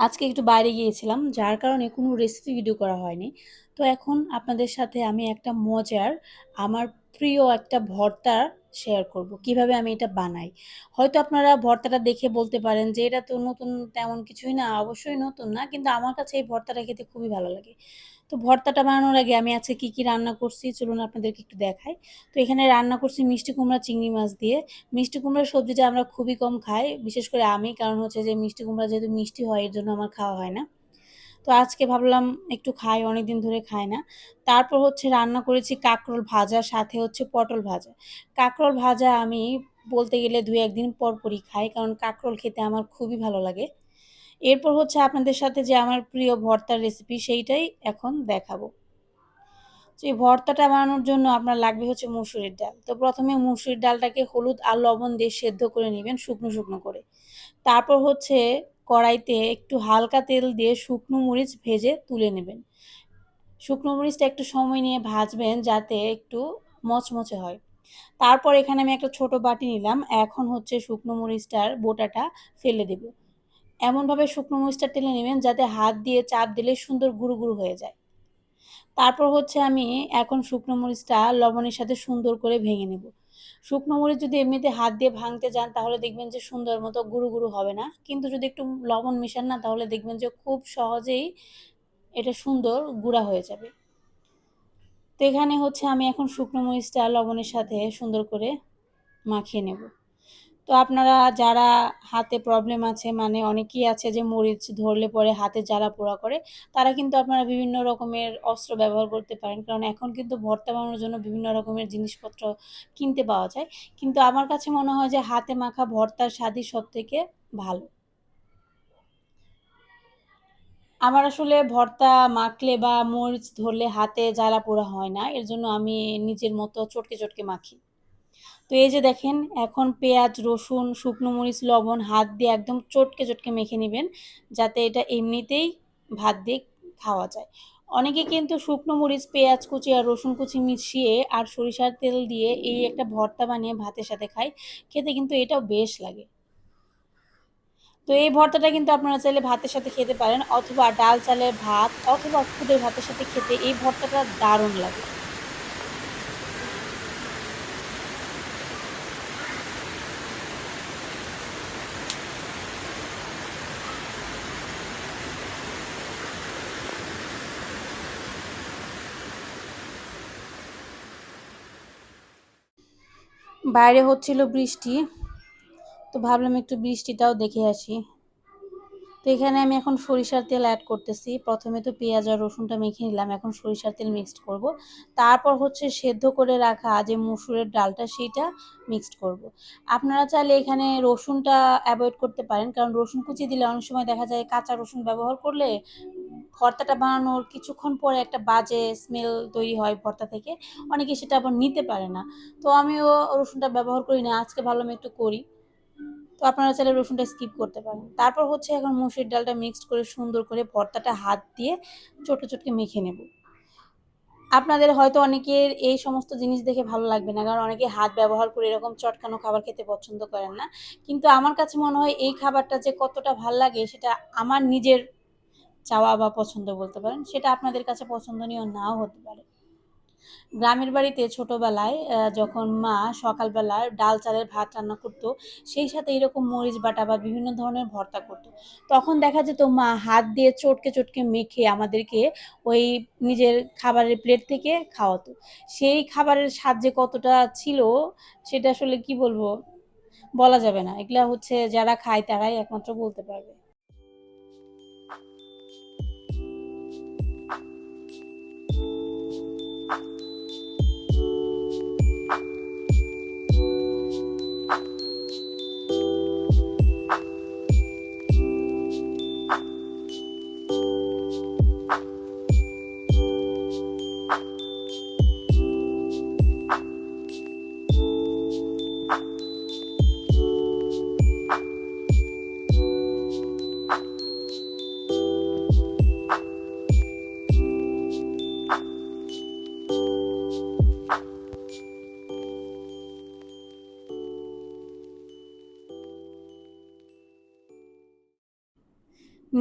আজকে একটু বাইরে গিয়েছিলাম, যার কারণে কোনো রেসিপি ভিডিও করা হয়নি। তো এখন আপনাদের সাথে আমি একটা মজার, আমার প্রিয় একটা ভর্তা শেয়ার করব। কীভাবে আমি এটা বানাই? হয়তো আপনারা ভর্তাটা দেখে বলতে পারেন যে, এটা তো নতুন তেমন কিছুই না, অবশ্যই নতুন না, কিন্তু আমার কাছে এই ভর্তাটা খেতে খুবই ভালো লাগে। তো ভর্তাটা বানানোর আগে আমি আজকে কি কি রান্না করছি চলুন আপনাদেরকে একটু দেখাই। তো এখানে রান্না করছি মিষ্টি কুমড়া, চিংড়ি মাছ দিয়ে। মিষ্টি কুমড়ার সবজিটা আমরা খুবই কম খাই, বিশেষ করে আমি, কারণ হচ্ছে যে মিষ্টি কুমড়া যেহেতু মিষ্টি হয়, এর জন্য আমার খাওয়া হয় না। তো আজকে ভাবলাম একটু খাই অনেক দিন ধরে খাই না। তারপর হচ্ছে রান্না করেছি কাঁকরোল ভাজা, সাথে হচ্ছে পটল ভাজা। কাঁকরোল ভাজা আমি বলতে গেলে দুই একদিন পরপরই খাই, কারণ কাঁকরোল খেতে আমার খুবই ভালো লাগে। এরপর হচ্ছে আপনাদের সাথে যে আমার প্রিয় ভর্তার রেসিপি সেইটাই এখন দেখাবো। তো এই ভর্তাটা বানানোর জন্য আপনার লাগবে হচ্ছে মুসুরির ডাল। তো প্রথমে মুসুরির ডালটাকে হলুদ আর লবণ দিয়ে সেদ্ধ করে নেবেন শুকনো শুকনো করে। তারপর হচ্ছে কড়াইতে একটু হালকা তেল দিয়ে শুকনো মরিচ ভেজে তুলে নেবেন। শুকনো মরিচটা একটু সময় নিয়ে ভাজবেন যাতে একটু মচমচে হয়। তারপর এখানে আমি একটা ছোট বাটি নিলাম। এখন হচ্ছে শুকনো মরিচটার বোটাটা ফেলে দেব। এমনভাবে শুকনো মরিচটা টেলে নেবেন যাতে হাত দিয়ে চাপ দিলে সুন্দর গুঁড়ো গুঁড়ো হয়ে যায়। তারপর হচ্ছে আমি এখন শুকনো মরিচটা লবণের সাথে সুন্দর করে ভেঙে নেব। শুকনো মরিচ যদি এমনিতে হাত দিয়ে ভাঙতে যান তাহলে দেখবেন যে সুন্দর মতো গুঁড়ো গুঁড়ো হবে না। কিন্তু যদি একটু লবণ মিশান না তাহলে দেখবেন যে খুব সহজেই এটা সুন্দর গুঁড়া হয়ে যাবে। তো এখানে হচ্ছে আমি এখন শুকনো মরিচটা লবণের সাথে সুন্দর করে মাখিয়ে নেব। তো আপনারা যারা হাতে প্রবলেম আছে মানে অনেকেই আছে যে মরিচ ধরলে পরে হাতে জ্বালা পোড়া করে, তারা কিন্তু আপনারা বিভিন্ন রকমের অস্ত্র ব্যবহার করতে পারেন। কারণ এখন কিন্তু ভর্তা বানানোর জন্য বিভিন্ন রকমের জিনিসপত্র কিনতে পাওয়া যায়। কিন্তু আমার কাছে মনে হয় যে হাতে মাখা ভর্তার স্বাদই সব থেকে ভালো। আমার আসলে ভর্তা মাখলে বা মরিচ ধরলে হাতে জ্বালা পোড়া হয় না। এর জন্য আমি নিজের মতো চটকে চটকে মাখি। তো এই যে দেখেন, এখন পেঁয়াজ, রসুন, শুকনো মরিচ, লবণ হাত দিয়ে একদম চটকে চটকে মেখে নেবেন যাতে এটা এমনিতেই ভাত দিয়ে খাওয়া যায়। অনেকে কিন্তু শুকনো মরিচ, পেঁয়াজ কুচি আর রসুন কুচি মিশিয়ে আর সরিষার তেল দিয়ে এই একটা ভর্তা বানিয়ে ভাতের সাথে খায়, খেতে কিন্তু এটাও বেশ লাগে। তো এই ভর্তাটা কিন্তু আপনারা চাইলে ভাতের সাথে খেতে পারেন অথবা ডাল চালের ভাত অথবা খুদের ভাতের সাথে খেতে এই ভর্তাটা দারুণ লাগে। বাইরে হচ্ছিল বৃষ্টি। তো ভাবলাম একটু বৃষ্টিটাও দেখে আসি। তো এখানে আমি এখন সরিষার তেল অ্যাড করতেছি। প্রথমে তো পেঁয়াজ আর রসুনটা মেখে নিলাম, এখন সরিষার তেল মিক্সড করব। তারপর হচ্ছে সেদ্ধ করে রাখা যে মুসুরের ডালটা, সেইটা মিক্সড করব। আপনারা চাইলে এখানে রসুনটা অ্যাভয়েড করতে পারেন, কারণ রসুন কুচি দিলে অনেক সময় দেখা যায় কাঁচা রসুন ব্যবহার করলে ভর্তাটা বানানোর কিছুক্ষণ পরে একটা বাজে স্মেল তৈরি হয় ভর্তা থেকে। অনেকে সেটা আবার নিতে পারে না। তো আমিও রসুনটা ব্যবহার করি না, আজকে ভাবলাম একটু করি। তো আপনারা চাইলে রসুনটা স্কিপ করতে পারেন। তারপর হচ্ছে এখন মুসুরির ডালটা মিক্সড করে সুন্দর করে ভর্তাটা হাত দিয়ে ছোটো ছোটকে মেখে নেব। আপনাদের হয়তো অনেকের এই সমস্ত জিনিস দেখে ভালো লাগবে না, কারণ অনেকে হাত ব্যবহার করে এরকম চটকানো খাবার খেতে পছন্দ করেন না। কিন্তু আমার কাছে মনে হয় এই খাবারটা যে কতটা ভালো লাগে, সেটা আমার নিজের চাওয়া বা পছন্দ বলতে পারেন, সেটা আপনাদের কাছে পছন্দনীয় নাও হতে পারে। গ্রামের বাড়িতে ছোটোবেলায় যখন মা সকালবেলা ডাল চালের ভাত রান্না করতো, সেই সাথে এরকম মরিচ বাটা বা বিভিন্ন ধরনের ভর্তা করতো। তখন দেখা যেত, মা হাত দিয়ে চটকে চটকে মেখে আমাদেরকে ওই নিজের খাবারের প্লেট থেকে খাওয়াতো। সেই খাবারের স্বাদ যে কতটা ছিল, সেটা আসলে কি বলব? বলা যাবে না। এগুলা হচ্ছে যারা খায়, তারাই একমাত্র বলতে পারবে।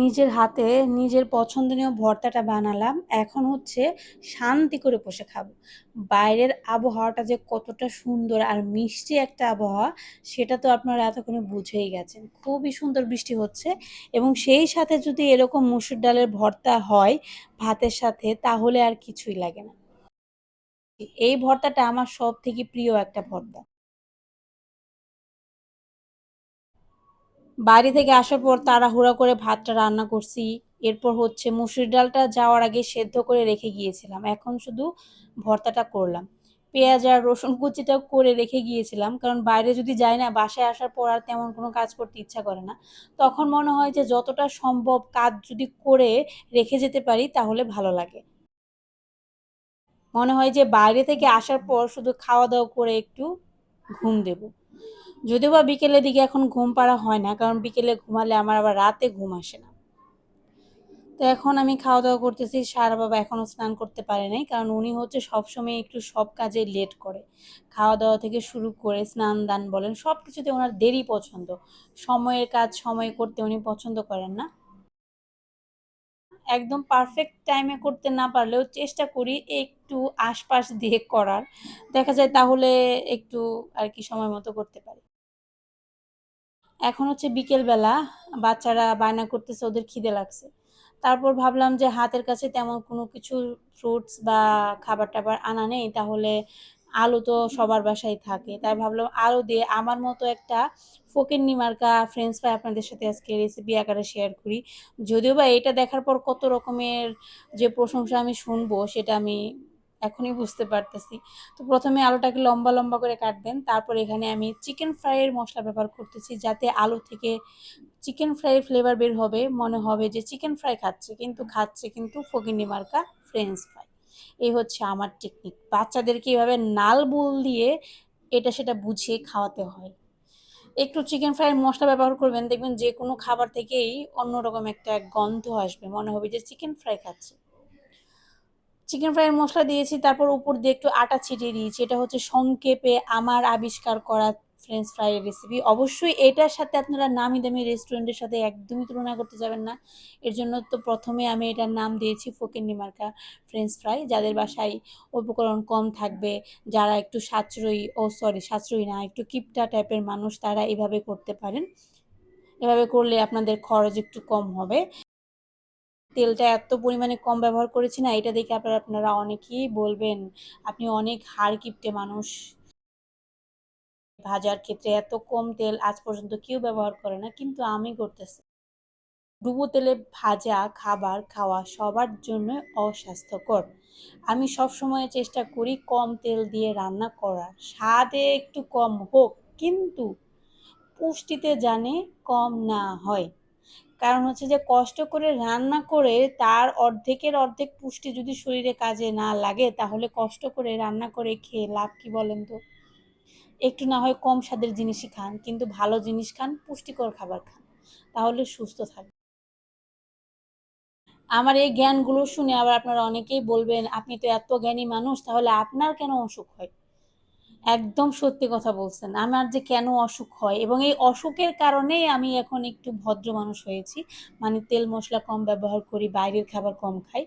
নিজের হাতে নিজের পছন্দনীয় ভর্তাটা বানালাম। এখন হচ্ছে শান্তি করে বসে খাব। বাইরের আবহাওয়াটা যে কতটা সুন্দর আর মিষ্টি একটা আবহাওয়া, সেটা তো আপনারা এতক্ষণে বুঝেই গেছেন। খুবই সুন্দর বৃষ্টি হচ্ছে এবং সেই সাথে যদি এরকম মুসুর ডালের ভর্তা হয় ভাতের সাথে, তাহলে আর কিছুই লাগে না। এই ভর্তাটা আমার সব থেকে প্রিয় একটা ভর্তা। বাড়ি থেকে আসার পর তাড়াহুড়া করে ভাতটা রান্না করছি। এরপর হচ্ছে মুসুর ডালটা যাওয়ার আগে সেদ্ধ করে রেখে গিয়েছিলাম। এখন শুধু ভর্তাটা করলাম। পেঁয়াজ আর রসুন কুচিটা করে রেখে গিয়েছিলাম। কারণ বাইরে যদি যাই না, বাসায় আসার পর আর তেমন কোনো কাজ করতে ইচ্ছা করে না। তখন মনে হয় যে যতটা সম্ভব কাজ যদি করে রেখে যেতে পারি, তাহলে ভালো লাগে। মনে হয় যে বাইরে থেকে আসার পর শুধু খাওয়া দাওয়া করে একটু ঘুম দেব। যদিও বা বিকেলের দিকে এখন ঘুম পাড়া হয় না, কারণ বিকেলে ঘুমালে আমার আবার রাতে ঘুম আসে না। তো এখন আমি খাওয়া দাওয়া করতেছি, সারা বাবা এখনও স্নান করতে পারে নাই, কারণ উনি হচ্ছে সবসময় একটু সব কাজে লেট করে। খাওয়া দাওয়া থেকে শুরু করে স্নান দান বলেন সব কিছুতে ওনার দেরি পছন্দ। সময়ের কাজ, সময় করতে উনি পছন্দ করেন না। একদম পারফেক্ট টাইমে করতে না পারলেও চেষ্টা করি একটু আশপাশ দিয়ে করার। দেখা যায় তাহলে একটু আর কি সময় মতো করতে পারি। এখন হচ্ছে বিকেলবেলা বাচ্চারা বায়না করতেছে, ওদের খিদে লাগছে। তারপর ভাবলাম যে হাতের কাছে তেমন কোনো কিছু ফ্রুটস বা খাবার টাবার আনা নেই, তাহলে আলু তো সবার বাসায় থাকে। তাই ভাবলাম আলু দিয়ে আমার মতো একটা ফকিন্নি নিমার্কা ফ্রেঞ্চ ফ্রাই আপনাদের সাথে আজকে রেসিপি আকারে শেয়ার করি। যদিও বা এটা দেখার পর কত রকমের যে প্রশংসা আমি শুনব, সেটা আমি এখনই বুঝতে পারতেছি। তো প্রথমে আলুটাকে লম্বা লম্বা করে কাটবেন তারপর এখানে আমি চিকেন ফ্রাইয়ের মশলা ব্যবহার করতেছি যাতে আলু থেকে চিকেন ফ্রাইয়ের ফ্লেভার বের হবে, মনে হবে যে চিকেন ফ্রাই খাচ্ছে, কিন্তু খাচ্ছে কিন্তু ফকিন্নি মার্কা ফ্রেঞ্চ ফ্রাই এই হচ্ছে আমার টেকনিক বাচ্চাদেরকে এভাবে নাল বুল দিয়ে এটা সেটা বুঝিয়ে খাওয়াতে হয়। একটু চিকেন ফ্রাইয়ের মশলা ব্যবহার করবেন, দেখবেন যে কোনো খাবার থেকেই অন্যরকম একটা গন্ধ আসবে, মনে হবে যে চিকেন ফ্রাই খাচ্ছে। চিকেন ফ্রাইয়ের মশলা দিয়েছি, তারপর উপর দিয়ে একটু আটা ছিটিয়ে দিয়েছি। এটা হচ্ছে সংক্ষেপে আমার আবিষ্কার করা ফ্রেঞ্চ ফ্রাইয়ের রেসিপি অবশ্যই এটার সাথে আপনারা নামি দামি রেস্টুরেন্টের সাথে একদমই তুলনা করতে যাবেন না। এর জন্য তো প্রথমে আমি এটার নাম দিয়েছি ফকির নিমার্কা ফ্রেঞ্চ ফ্রাই যাদের বাসায় উপকরণ কম থাকবে, যারা একটু সাশ্রয়ী, ও সরি সাশ্রয়ী না, একটু কিপটা টাইপের মানুষ, তারা এভাবে করতে পারেন। এভাবে করলে আপনাদের খরচ একটু কম হবে। তেলটা এত পরিমাণে কম ব্যবহার করেছি না, এটা দেখে আপনারা আপনারা অনেকেই বলবেন, আপনি অনেক হাড় কিপটে মানুষ। ভাজার ক্ষেত্রে এত কম তেল আজ পর্যন্ত কেউ ব্যবহার করে না, কিন্তু আমি করতেছি। ডুবো তেলে ভাজা খাবার খাওয়া সবার জন্য অস্বাস্থ্যকর। আমি সব সময় চেষ্টা করি কম তেল দিয়ে রান্না করার। স্বাদে একটু কম হোক, কিন্তু পুষ্টিতে জানে কম না হয়। কারণ হচ্ছে যে কষ্ট করে রান্না করে তার অর্ধেকের অর্ধেক পুষ্টি যদি শরীরে কাজে না লাগে, তাহলে কষ্ট করে রান্না করে খেয়ে লাভ কি বলেন তো? একটু না হয় কম স্বাদের জিনিসই খান, কিন্তু ভালো জিনিস খান, পুষ্টিকর খাবার খান, তাহলে সুস্থ থাকবে আমার এই জ্ঞানগুলো শুনে আবার আপনারা অনেকেই বলবেন, আপনি তো এত জ্ঞানী মানুষ, তাহলে আপনার কেন অসুখ হয়? একদম সত্যি কথা বলছেন। আমার যে কেন অসুখ হয় এবং এই অসুখের কারণেই আমি এখন একটু ভদ্র মানুষ হয়েছি। মানে তেল মশলা কম ব্যবহার করি, বাইরের খাবার কম খাই।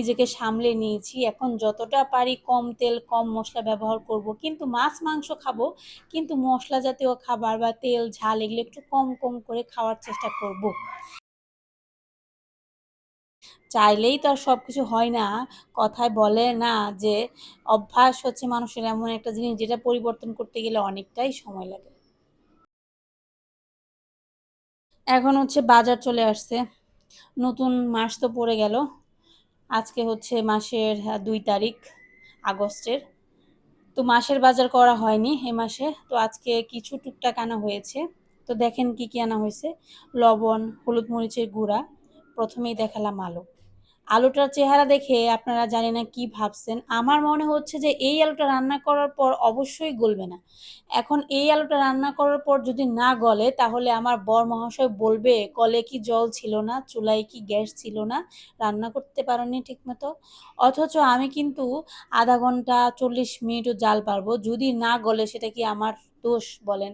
নিজেকে সামলে নিয়েছি। এখন যতটা পারি কম তেল, কম মশলা ব্যবহার করব। কিন্তু মাছ, মাংস খাব, কিন্তু মশলা জাতীয় খাবার বা তেল, ঝাল এগুলো একটু কম কম করে খাওয়ার চেষ্টা করব। চাইলেই তো আর সব কিছু হয় না। কথায় বলে না যে অভ্যাস হচ্ছে মানুষের এমন একটা জিনিস যেটা পরিবর্তন করতে গেলে অনেকটাই সময় লাগে। এখন হচ্ছে বাজার চলে আসছে। নতুন মাস তো পড়ে গেল। আজকে হচ্ছে মাসের দুই তারিখ, আগস্টের। তো মাসের বাজার করা হয়নি এ মাসে। তো আজকে কিছু টুকটাক আনা হয়েছে। তো দেখেন কি কি আনা হয়েছে। লবণ, হলুদ মরিচের গুঁড়া, প্রথমেই দেখালাম আলু। আলুটার চেহারা দেখে আপনারা জানি না কি ভাবছেন। আমার মনে হচ্ছে যে এই আলুটা রান্না করার পর অবশ্যই গলবে না। এখন এই আলুটা রান্না করার পর যদি না গলে, তাহলে আমার বর মহাশয় বলবে, কলে কি জল ছিল না? চুলায় কি গ্যাস ছিল না? রান্না করতে পারোনি ঠিকমতো? অথচ আমি কিন্তু আধা ঘণ্টা চল্লিশ মিনিটও জাল পারব। যদি না গলে, সেটা কি আমার দোষ বলেন?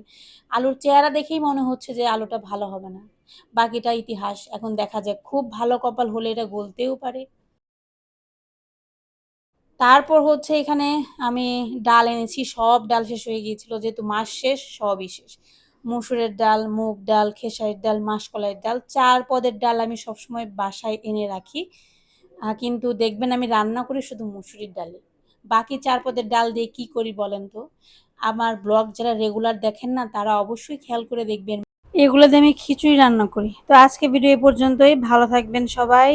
আলুর চেহারা দেখেই মনে হচ্ছে যে আলুটা ভালো হবে না। বাকিটা ইতিহাস। এখন দেখা যায় খুব ভালো কপাল হলে এটা গলতেও পারে। তারপর হচ্ছে এখানে আমি ডাল এনেছি, সব ডাল শেষ হয়ে গিয়েছিল, যেহেতু মাস শেষ, সবই শেষ। মুসুরের ডাল, মুগ ডাল, খেসারির ডাল, মাসকলাইয়ের ডাল, চার পদের ডাল আমি সবসময় বাসায় এনে রাখি। কিন্তু দেখবেন আমি রান্না করি শুধু মুসুরির ডালে বাকি চার পদের ডাল দিয়ে কি করি বলেন তো? আমার ব্লগ যারা রেগুলার দেখেন না, তারা অবশ্যই খেয়াল করে দেখবেন এগুলো দিয়ে আমি খিচুড়ি রান্না করি। তো আজকে ভিডিও এ পর্যন্তই। ভালো থাকবেন সবাই।